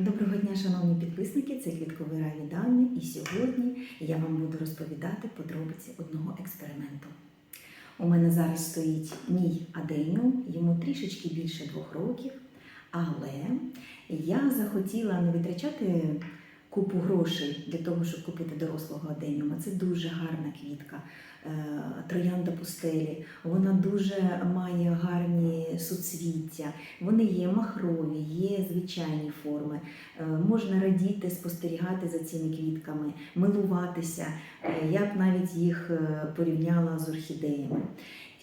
Доброго дня, шановні підписники! Це квітковий рай Дані, І сьогодні я вам буду розповідати подробиці одного експерименту. У мене зараз стоїть мій аденіум, йому трішечки більше двох років, але я захотіла не витрачати купу грошей для того, щоб купити дорослого аденіума. Це дуже гарна квітка, е, троянда пустелі. Вона дуже має гарні суцвіття. Вони є махрові, є звичайні форми. Е, Можна радіти, спостерігати за цими квітками, милуватися. Е, Я б навіть їх порівняла з орхідеями.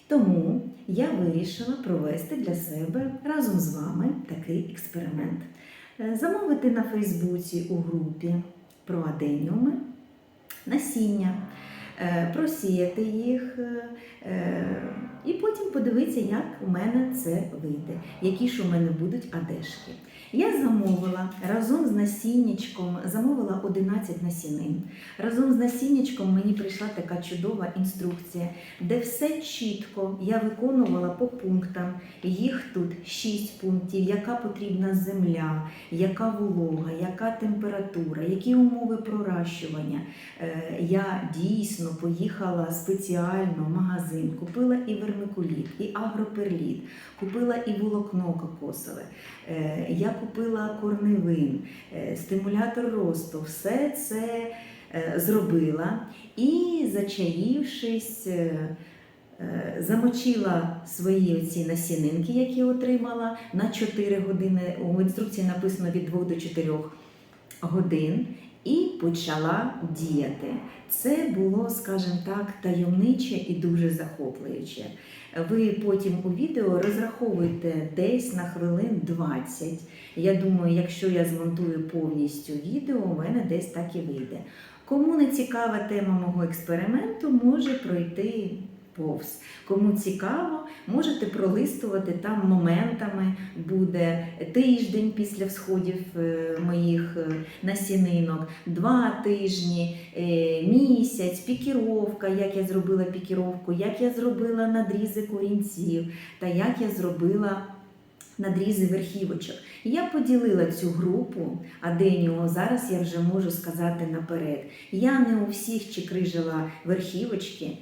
Тому я вирішила провести для себе разом з вами такий експеримент. Е, Замовити на Фейсбуці у групі про аденіуми насіння, просіяти їх е, е, і потім подивитися, як у мене це вийде, які ж у мене будуть адешки. Я замовила разом з насіннячком, замовила 11 насінин. Разом з насіннячком мені прийшла така чудова інструкція, де все чітко я виконувала по пунктам. Їх тут 6 пунктів, яка потрібна земля, яка волога, яка температура, які умови проращування. Е, Я дійсно поїхала спеціально в магазин, купила і вермикуліт, і агроперліт, купила і волокно кокосове. Е, Я купила корневин, е, стимулятор росту. Все це е, зробила і, зачаївшись, замочила свої ці насінинки, які отримала на 4 години. У інструкції написано від 2 до 4 годин. І почала діяти. Це було, скажімо так, таємниче і дуже захоплююче. Ви потім у відео розраховуєте десь на хвилин 20. Я думаю, якщо я змонтую повністю відео, у мене десь так і вийде. Кому не цікава тема мого експерименту, може пройти повз. Кому цікаво, можете пролистувати там моментами. Буде тиждень після всходів е, моїх е, насінинок, два тижні, е, місяць, пікіровка, як я зробила пікіровку, як я зробила надрізи корінців та як я зробила. Надрізи верхівочок. Я поділила цю групу Аденіо. Зараз я вже можу сказати наперед. Я не у всіх чекрижила верхівочки.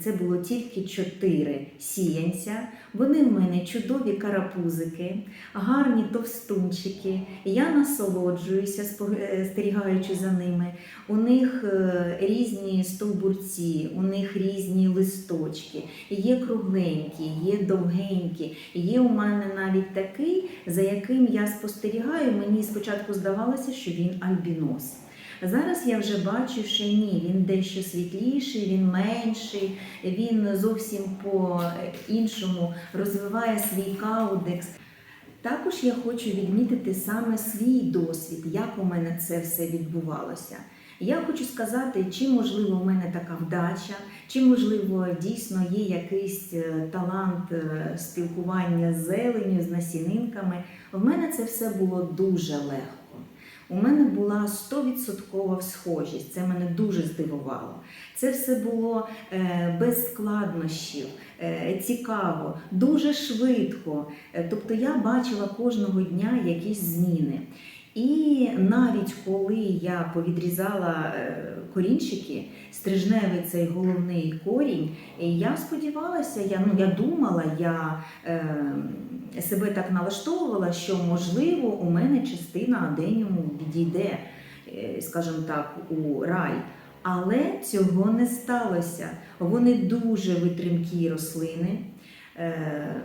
Це було тільки чотири сіянця. Вони в мене чудові карапузики, гарні товстунчики. Я насолоджуюся, спостерігаючи за ними. У них е, різні стовбурці, у них різні листочки, є кругленькі, є довгенькі. Є у мене навіть такий, за яким я спостерігаю. Мені спочатку здавалося, що він альбінос. Зараз я вже бачу, що ні, він дещо світліший, він менший, він зовсім по-іншому розвиває свій каудекс. Також я хочу відмітити саме свій досвід, як у мене це все відбувалося. Я хочу сказати, чи можливо у мене така вдача, чи можливо дійсно є якийсь е, талант е, спілкування з зеленю, з насінинками. В мене це все було дуже легко. У мене була 100% схожість, це мене дуже здивувало. Це все було е, без складнощів, е, цікаво, дуже швидко. Е, Тобто я бачила кожного дня якісь зміни. І навіть коли я повідрізала е, корінчики, стрижневий цей головний корінь, я сподівалася, я, ну, я думала, я е, себе так налаштовувала, що можливо у мене частина аденіуму відійде, е, скажімо так, у рай. Але цього не сталося. Вони дуже витримкі рослини. Е,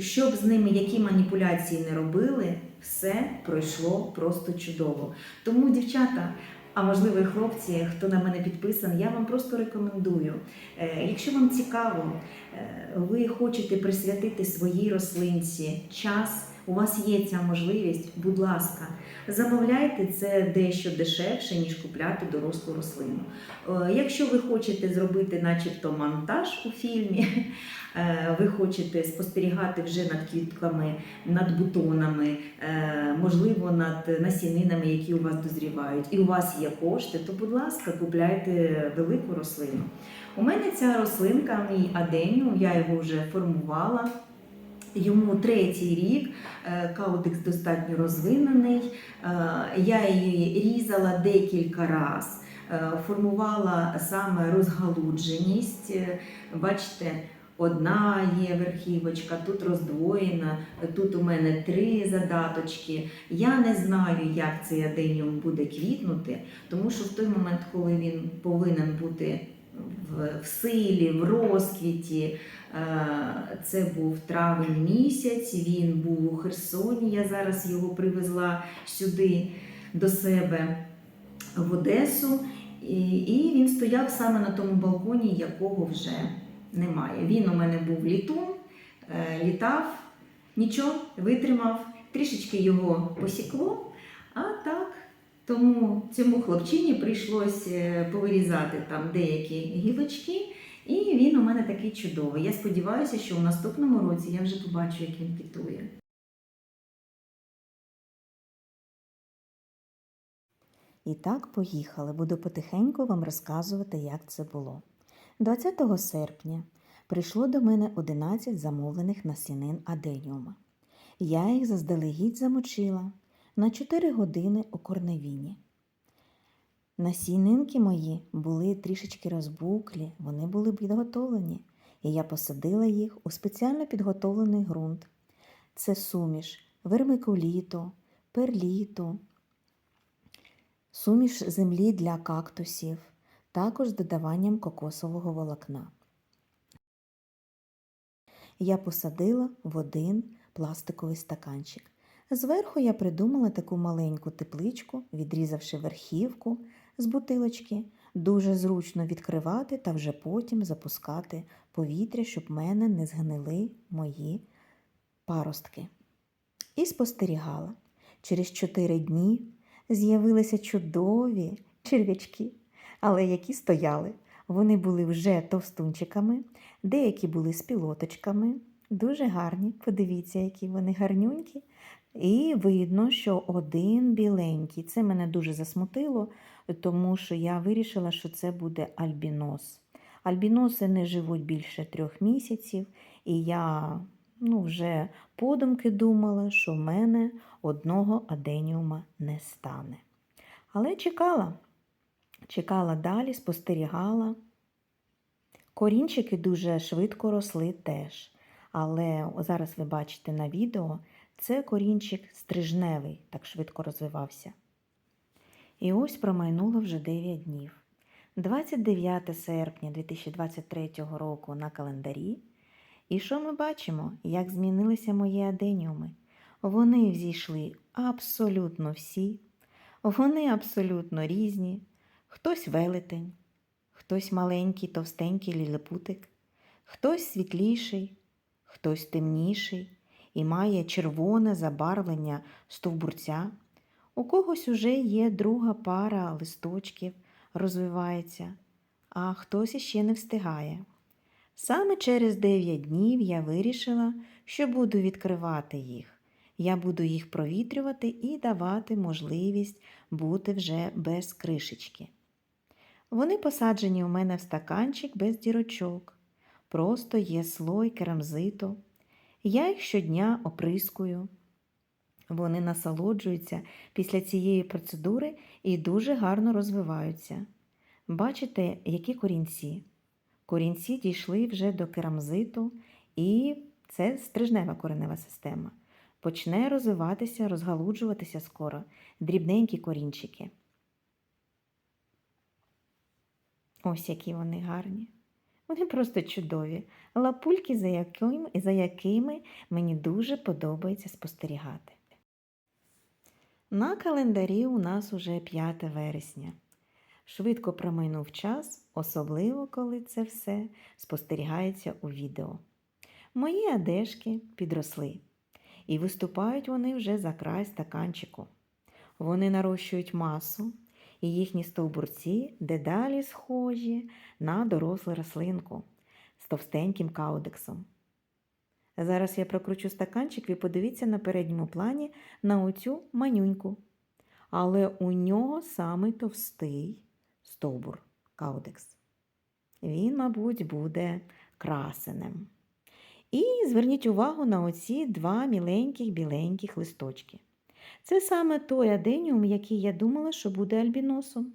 щоб з ними які маніпуляції не робили, все пройшло просто чудово. Тому, дівчата, а можливо, і хлопці, хто на мене підписаний, я вам просто рекомендую. Е, Якщо вам цікаво, е, ви хочете присвятити своїй рослинці час. У вас є ця можливість, будь ласка, замовляйте це дещо дешевше, ніж купляти дорослу рослину. Е, Якщо ви хочете зробити, начебто, монтаж у фільмі, е, ви хочете спостерігати вже над квітками, над бутонами, е, можливо, над насінинами, які у вас дозрівають, і у вас є кошти, то, будь ласка, купляйте велику рослину. У мене ця рослинка, мій аденіум, я його вже формувала. Йому третій рік, е, каудекс достатньо розвинений. Е, Я її різала декілька разів, формувала саме розгалудженість. Е, Бачите, одна є верхівочка, тут роздвоєна, тут у мене три задаточки. Я не знаю, як цей аденіум буде квітнути, тому що в той момент, коли він повинен бути в, силі, в розквіті, е, це був травень місяць, він був у Херсоні. Я зараз його привезла сюди до себе в Одесу. І, і він стояв саме на тому балконі, якого вже немає. Він у мене був літун, е, літав, нічого, витримав, трішечки його посікло, а так. Тому цьому хлопчині прийшлося повирізати там деякі гілочки, і він у мене такий чудовий. Я сподіваюся, що у наступному році я вже побачу, як він квітує. І так, поїхали. Буду потихеньку вам розказувати, як це було. 20 серпня прийшло до мене 11 замовлених насінин аденіума. Я їх заздалегідь замочила на 4 години у корневіні. Насінинки мої були трішечки розбуклі, вони були підготовлені, і я посадила їх у спеціально підготовлений ґрунт. Це суміш вермикуліту, перліту, суміш землі для кактусів, також з додаванням кокосового волокна. Я посадила в один пластиковий стаканчик. Зверху я придумала таку маленьку тепличку, відрізавши верхівку з бутилочки. Дуже зручно відкривати та вже потім запускати повітря, щоб в мене не згнили мої паростки. І спостерігала. Через чотири дні з'явилися чудові черв'ячки, але які стояли. Вони були вже товстунчиками, деякі були з пілоточками, дуже гарні. Подивіться, які вони гарнюнькі. І видно, що один біленький. Це мене дуже засмутило, тому що я вирішила, що це буде альбінос. Альбіноси не живуть більше трьох місяців, і я ну, вже подумки думала, що в мене одного аденіума не стане. Але чекала, чекала далі, спостерігала. Корінчики дуже швидко росли теж. Але зараз ви бачите на відео, це корінчик стрижневий, так швидко розвивався. І ось промайнуло вже 9 днів. 29 серпня 2023 року на календарі. І що ми бачимо, як змінилися мої аденіуми? Вони взійшли абсолютно всі, вони абсолютно різні. Хтось велетень, хтось маленький, товстенький лілипутик, хтось світліший, хтось темніший і має червоне забарвлення стовбурця. У когось уже є друга пара листочків, розвивається, а хтось іще не встигає. Саме через 9 днів я вирішила, що буду відкривати їх. Я буду їх провітрювати і давати можливість бути вже без кришечки. Вони посаджені у мене в стаканчик без дірочок. Просто є слой керамзиту. Я їх щодня оприскую. Вони насолоджуються після цієї процедури і дуже гарно розвиваються. Бачите, які корінці? Корінці дійшли вже до керамзиту, і це стрижнева коренева система. Почне розвиватися, розгалуджуватися скоро дрібненькі корінчики. Ось які вони гарні. Вони просто чудові. Лапульки, за якими, за якими мені дуже подобається спостерігати. На календарі у нас уже 5 вересня. Швидко промайнув час, особливо коли це все спостерігається у відео. Мої одежки підросли, і виступають вони вже за край стаканчику. Вони нарощують масу, і їхні стовбурці дедалі схожі на дорослу рослинку з товстеньким каудексом. Зараз я прокручу стаканчик і подивіться на передньому плані на оцю манюньку. Але у нього самий товстий стовбур каудекс. Він, мабуть, буде красенем. І зверніть увагу на оці два міленьких біленьких листочки. Це саме той аденіум, який я думала, що буде альбіносом.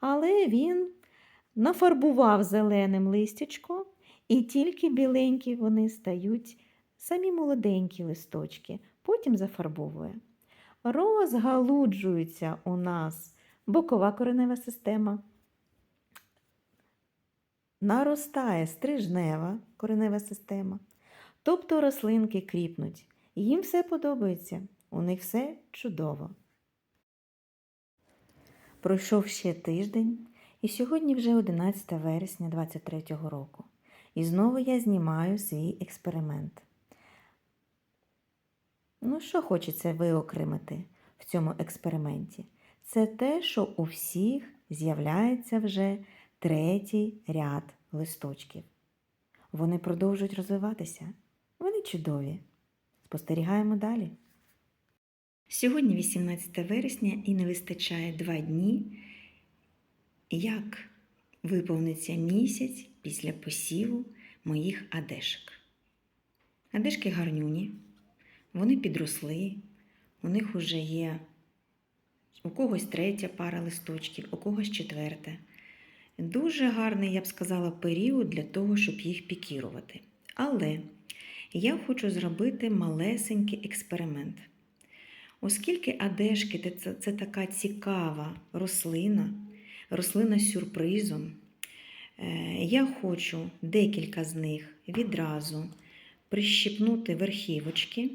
Але він нафарбував зеленим листячко, і тільки біленькі вони стають самі молоденькі листочки, потім зафарбовує. Розгалуджується у нас бокова коренева система. Наростає стрижнева коренева система. Тобто рослинки кріпнуть. Їм все подобається, у них все чудово. Пройшов ще тиждень, і сьогодні вже 11 вересня 23 року. І знову я знімаю свій експеримент. Ну, що хочеться виокремити в цьому експерименті? Це те, що у всіх з'являється вже третій ряд листочків. Вони продовжують розвиватися. Вони чудові. Спостерігаємо далі. Сьогодні 18 вересня і не вистачає два дні, як виповниться місяць після посіву моїх адешок. Адешки гарнюні, вони підросли, у них вже є у когось третя пара листочків, у когось четверта. Дуже гарний, я б сказала, період для того, щоб їх пікірувати. Але я хочу зробити малесенький експеримент. Оскільки адешки це, це така цікава рослина, рослина з сюрпризом, е, я хочу декілька з них відразу прищипнути верхівочки,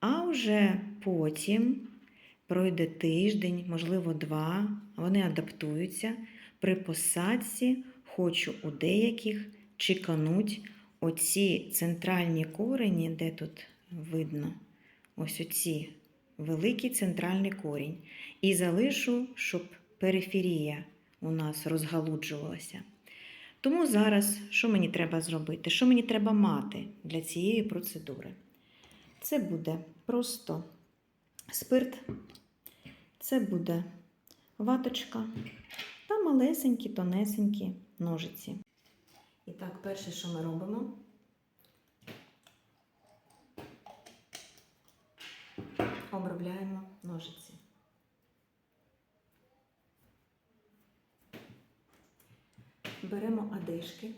а вже потім пройде тиждень, можливо, два, вони адаптуються. При посадці хочу у деяких чекануть оці центральні корені, де тут видно ось оці великий центральний корінь. І залишу, щоб периферія у нас розгалуджувалася. Тому зараз що мені треба зробити? Що мені треба мати для цієї процедури? Це буде просто спирт, це буде ваточка та малесенькі, тонесенькі ножиці. І так, перше, що ми робимо, обробляємо ножиці. Беремо адишки.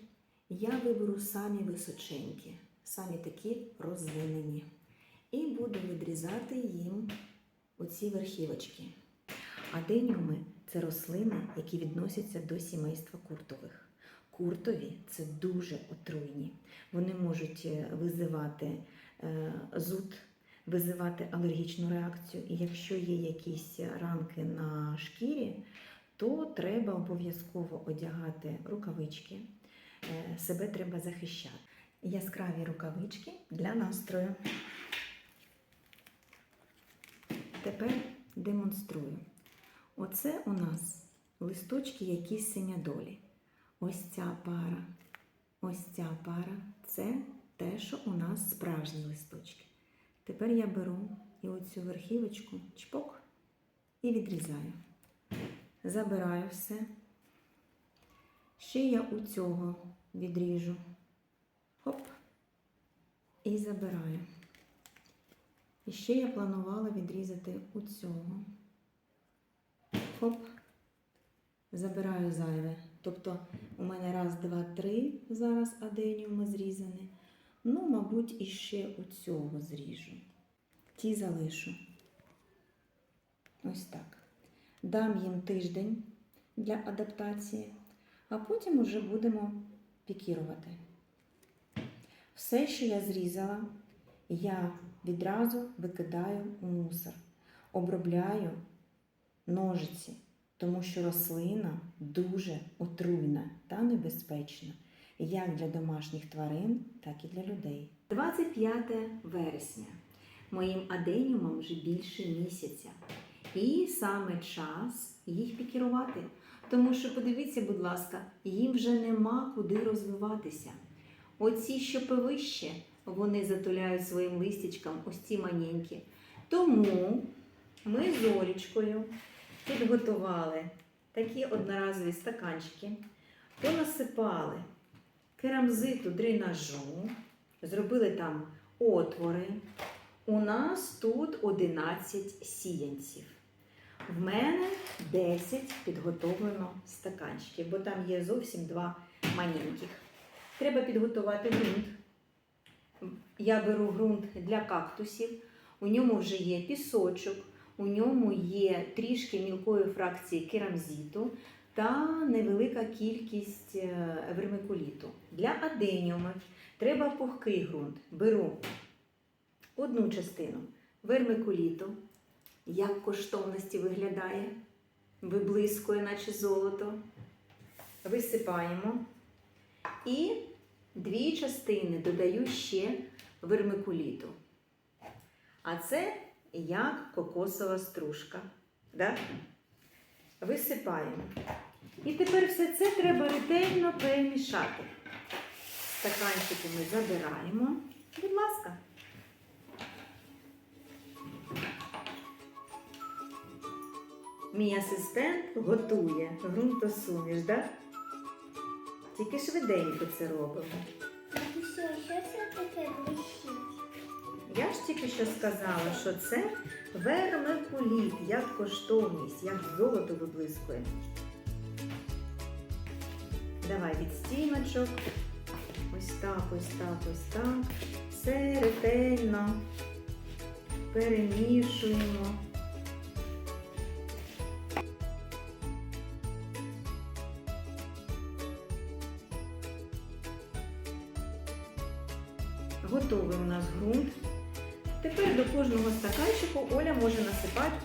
Я виберу самі височенькі, самі такі розвинені. І буду відрізати їм оці верхівочки. Аденіуми це рослини, які відносяться до сімейства куртових. Куртові це дуже отруйні. Вони можуть е, визивати е, зуд, визивати алергічну реакцію. І якщо є якісь ранки на шкірі, то треба обов'язково одягати рукавички. Е, Себе треба захищати. Яскраві рукавички для настрою. Тепер демонструю. Оце у нас листочки якісь синядолі. Ось ця пара, ось ця пара це те, що у нас справжні листочки. Тепер я беру і оцю верхівочку, чпок, і відрізаю. Забираю все. Ще я у цього відріжу. Хоп. І забираю. І ще я планувала відрізати у цього. Хоп. Забираю зайве. Тобто у мене раз, два, три зараз аденіуми зрізані. Ну, мабуть, іще у цього зріжу. Ті залишу. Ось так. Дам їм тиждень для адаптації, а потім уже будемо пікірувати. Все, що я зрізала, я відразу викидаю у мусор, обробляю ножиці, тому що рослина дуже отруйна та небезпечна як для домашніх тварин, так і для людей. 25 вересня. Моїм аденіумам вже більше місяця. І саме час їх пікірувати. Тому що, подивіться, будь ласка, їм вже нема куди розвиватися. Оці, що повище, вони затуляють своїм листячкам ось ці маненькі. Тому ми з Олічкою підготували такі одноразові стаканчики, понасипали керамзиту дренажу, зробили там отвори. У нас тут 11 сіянців. В мене 10 підготовлено стаканчиків, бо там є зовсім два маленьких. Треба підготувати ґрунт. Я беру ґрунт для кактусів. У ньому вже є пісочок, у ньому є трішки мілкої фракції керамзиту та невелика кількість е, вермикуліту. Для аденіумів треба пухкий ґрунт. Беру одну частину вермикуліту, як коштовності виглядає, виблискує, наче золото. Висипаємо. І дві частини додаю ще вермикуліту. А це як кокосова стружка. Да? Висипаємо. І тепер все це треба ретельно перемішати. Стаканчики ми забираємо. Будь ласка. Мій асистент готує ґрунтосуміш, да? Тільки швиденько це робимо. А що це таке блищить? Я ж тільки що сказала, що це вермикуліт, як коштовність, як золото виблискує. Давай від стіночок. Ось так, ось так, ось так. Все ретельно перемішуємо.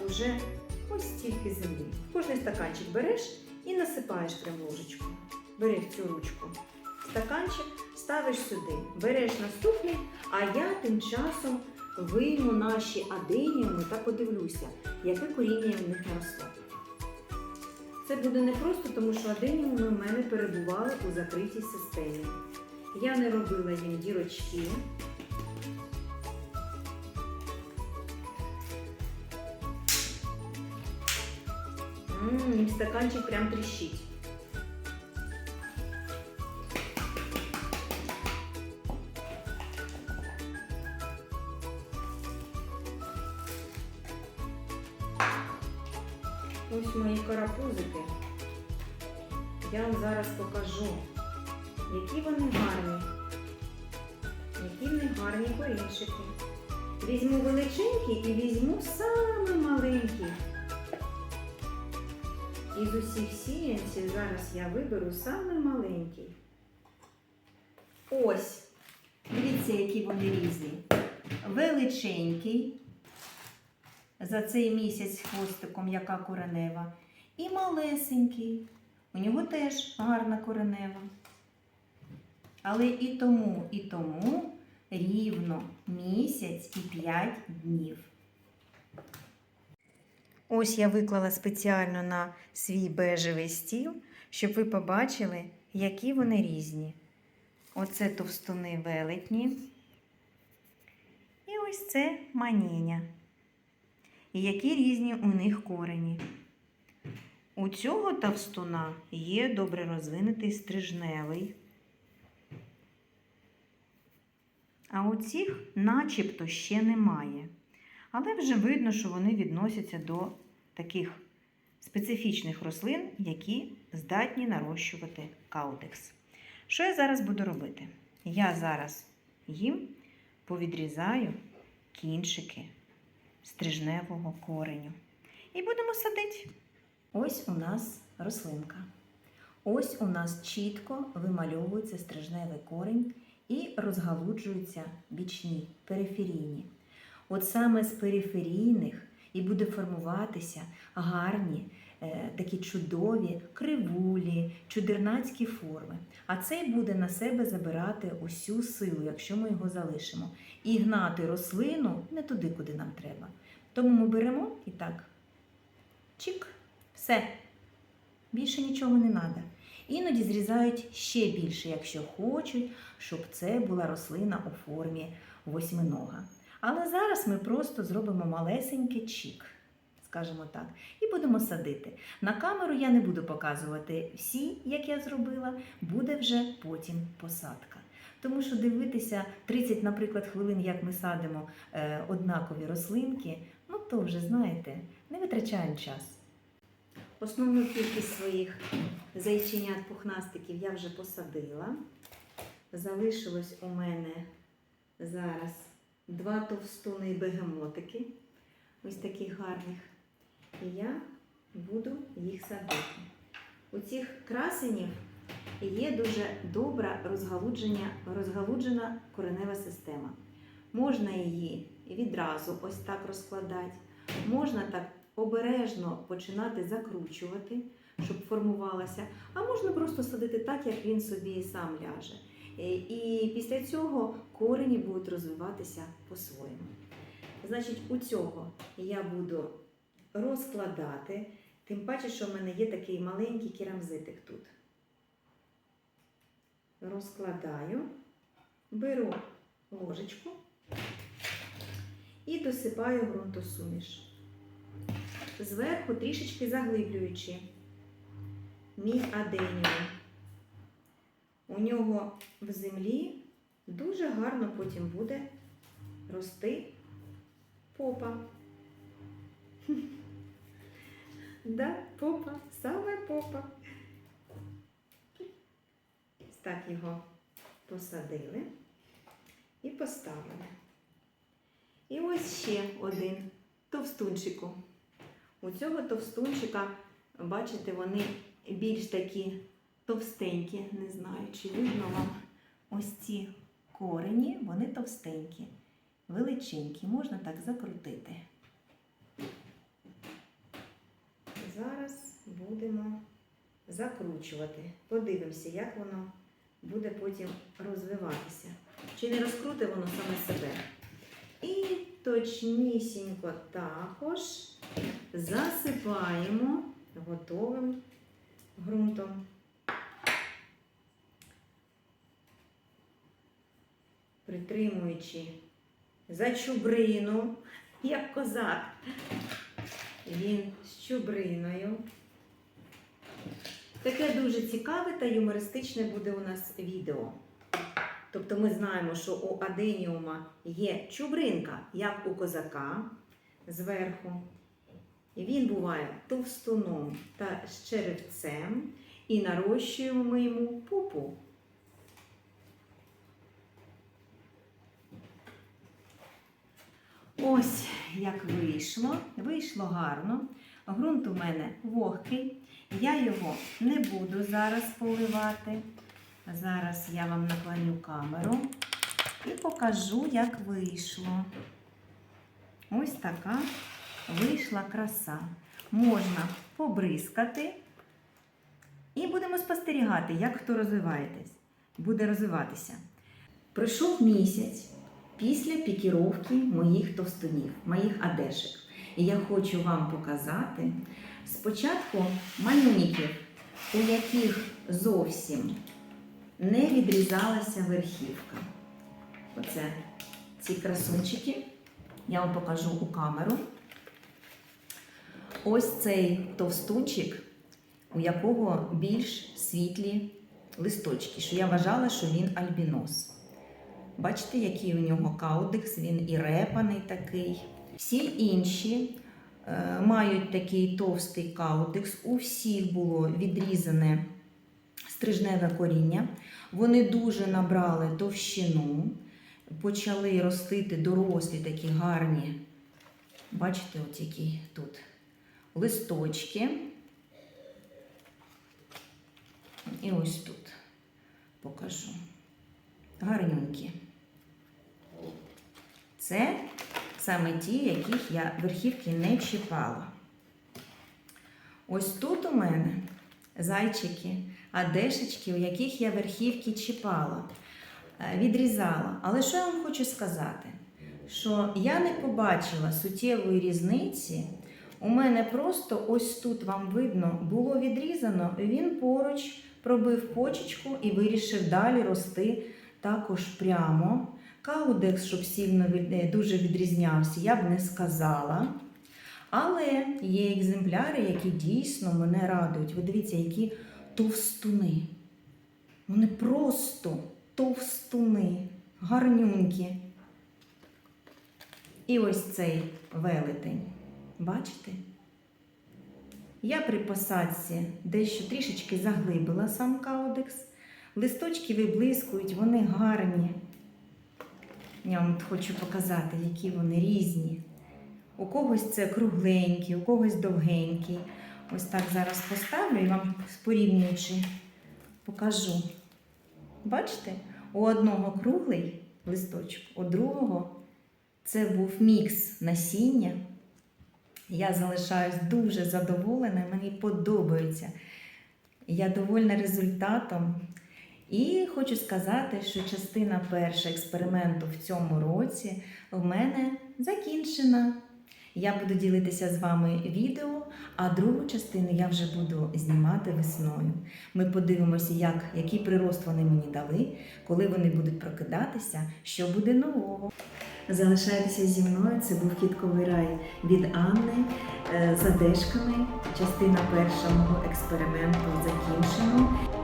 Уже ось стільки землі. Кожний стаканчик береш і насипаєш прям ложечку. Бери цю ручку. Стаканчик ставиш сюди, береш наступний, а я тим часом вийму наші аденіуми та подивлюся, яке коріння в них наросло. Це буде непросто, тому що аденіуми в мене перебували у закритій системі. Я не робила їм дірочки. Ммм, стаканчик прям тріщить. Ось. Дивіться, які вони різні. Величенький. За цей місяць хвостиком, яка коренева. І малесенький. У нього теж гарна коренева. Але і тому, і тому рівно місяць і 5 днів. Ось я виклала спеціально на свій бежевий стіл, щоб ви побачили, які вони різні. Оце товстуни велетні. І ось це маніння. І які різні у них корені. У цього товстуна є добре розвинутий стрижневий. А у цих начебто ще немає. Але вже видно, що вони відносяться до таких специфічних рослин, які здатні нарощувати каудекс. Що я зараз буду робити? Я зараз їм повідрізаю кінчики стрижневого кореню. І будемо садити. Ось у нас рослинка. Ось у нас чітко вимальовується стрижневий корінь і розгалуджуються бічні, периферійні. От саме з периферійних і буде формуватися гарні, такі чудові кривулі, чудернацькі форми. А цей буде на себе забирати усю силу, якщо ми його залишимо. І гнати рослину не туди, куди нам треба. Тому ми беремо і так. Чик, все. Більше нічого не треба. Іноді зрізають ще більше, якщо хочуть, щоб це була рослина у формі восьминога. Але зараз ми просто зробимо малесенький чік. Скажімо так, і будемо садити. На камеру я не буду показувати всі, як я зробила, буде вже потім посадка. Тому що дивитися 30, наприклад, хвилин, як ми садимо е, однакові рослинки, ну то вже знаєте, не витрачаємо час. Основну кількість своїх зайченят пухнастиків я вже посадила. Залишилось у мене зараз два товстуни бегемотики, ось таких гарних. І я буду їх садити. У цих красенів є дуже добра розгалуджена коренева система. Можна її відразу ось так розкладати, можна так обережно починати закручувати, щоб формувалася, а можна просто садити так, як він собі сам ляже. Е, І після цього корені будуть розвиватися по-своєму. Значить, у цього я буду розкладати, тим паче, що в мене є такий маленький керамзитик тут. Розкладаю, беру ложечку і досипаю ґрунтосуміш. Зверху трішечки заглиблюючи мій аденіум. У нього в землі дуже гарно потім буде рости попа. Да, попа, саме попа. Так його посадили і поставили. І ось ще один товстунчику. У цього товстунчика, бачите, вони більш такі товстенькі, не знаю, чи видно вам ось ці корені, вони товстенькі, величенькі, можна так закрутити. Зараз будемо закручувати. Подивимося, як воно буде потім розвиватися. Чи не розкрути воно саме себе. І точнісінько також засипаємо готовим ґрунтом. Притримуючи за чубрину, як козак. Він з чубриною. Таке дуже цікаве та юмористичне буде у нас відео. Тобто ми знаємо, що у аденіума є чубринка, як у козака зверху. І Він буває товстуном та з черевцем, і нарощуємо йому пупу. Ось як вийшло. Вийшло гарно. Грунт у мене вогкий. Я його не буду зараз поливати. Зараз я вам наклоню камеру і покажу, як вийшло. Ось така вийшла краса. Можна побризкати. І будемо спостерігати, як хто розвиваєтесь, буде розвиватися. Пройшов місяць після пікіровки моїх товстунів, моїх адешек. І я хочу вам показати спочатку малюніків, у яких зовсім не відрізалася верхівка. Оце ці красунчики. Я вам покажу у камеру. Ось цей товстунчик, у якого більш світлі листочки, що я вважала, що він альбінос. Бачите, який у нього каудикс, він і репаний такий. Всі інші мають такий товстий каудикс. У всіх було відрізане стрижневе коріння. Вони дуже набрали товщину, почали ростити дорослі такі гарні. Бачите, от які тут листочки. І ось тут покажу. Гарнюнькі. Це саме ті, яких я верхівки не чіпала. Ось тут у мене зайчики, адешечки, у яких я верхівки чіпала, е, відрізала. Але що я вам хочу сказати? Що я не побачила суттєвої різниці. У мене просто ось тут вам видно, було відрізано, він поруч пробив почечку і вирішив далі рости також прямо. Каудекс, щоб сильно е, дуже відрізнявся, я б не сказала. Але є екземпляри, які дійсно мене радують. Ви дивіться, які товстуни. Вони просто товстуни, гарнюнькі. І ось цей велетень. Бачите? Я при посадці дещо трішечки заглибила сам каудекс. Листочки виблискують, вони гарні. Я вам хочу показати, які вони різні. У когось це кругленький, у когось довгенький. Ось так зараз поставлю і вам порівнюючи покажу. Бачите, у одного круглий листочок, у другого це був мікс насіння. Я залишаюсь дуже задоволена, мені подобається. Я довольна результатом. І хочу сказати, що частина перша експерименту в цьому році в мене закінчена. Я буду ділитися з вами відео, а другу частину я вже буду знімати весною. Ми подивимося, як, який прирост вони мені дали, коли вони будуть прокидатися, що буде нового. Залишайтеся зі мною. Це був кітковий рай від Анни е, з задешками. Частина перша мого експерименту закінчена.